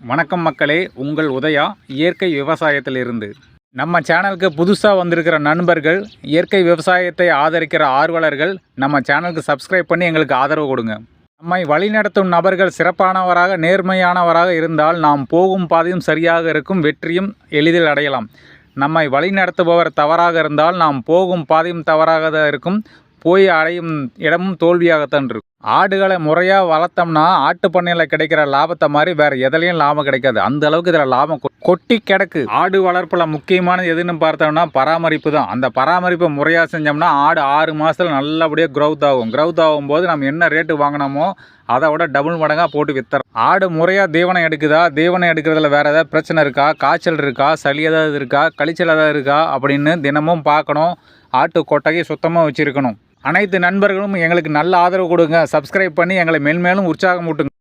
வணக்கம் மக்களே உங்கள் உதயா இயற்கை விவசாயத்திலிருந்து. நம்ம சேனலுக்கு புதுசாக வந்திருக்கிற நண்பர்கள் இயற்கை விவசாயத்தை ஆதரிக்கிற ஆர்வலர்கள் நம்ம சேனலுக்கு சப்ஸ்கிரைப் பண்ணி எங்களுக்கு ஆதரவு கொடுங்க. நம்மை வழிநடத்தும் நபர்கள் சிறப்பானவராக நேர்மையானவராக இருந்தால் நாம் போகும் பாதையும் சரியாக இருக்கும் வெற்றியும் எளிதில் அடையலாம். நம்மை வழிநடத்துபவர் தவறாக இருந்தால் நாம் போகும் பாதையும் தவறாக தான் இருக்கும் போய் அடையும் இடமும் தோல்வியாகத்தான் இருக்கும். ஆடுகளை முறையாக வளர்த்தோம்னா ஆட்டு பண்ணையில் கிடைக்கிற லாபத்தை மாதிரி வேறு எதுலையும் லாபம் கிடைக்காது. அந்த அளவுக்கு இதில் லாபம் கொட்டி கிடக்கு. ஆடு வளர்ப்பில் முக்கியமானது எதுன்னு பார்த்தோம்னா பராமரிப்பு தான். அந்த பராமரிப்பை முறையாக செஞ்சோம்னா ஆடு ஆறு மாதத்தில் நல்லபடியாக க்ரௌத் ஆகும். க்ரௌத் ஆகும்போது நம்ம என்ன ரேட்டு வாங்கினோமோ அதை விட டபுள் மடங்காக போட்டு வித்துறோம். ஆடு முறையாக தீவனம் எடுக்குதா? தீவனம் எடுக்கிறதுல வேறு ஏதாவது பிரச்சனை இருக்கா? காய்ச்சல் இருக்கா? சளி ஏதாவது இருக்கா? கழிச்சல் ஏதாவது இருக்கா? அப்படின்னு தினமும் பார்க்கணும். ஆட்டு கொட்டகை சுத்தமாக வச்சுருக்கணும். அனைத்து நண்பர்களும் எங்களுக்கு நல்ல ஆதரவு கொடுங்க. சப்ஸ்கிரைப் பண்ணி எங்களை மென்மேலும் உற்சாகம் ஊட்டுங்க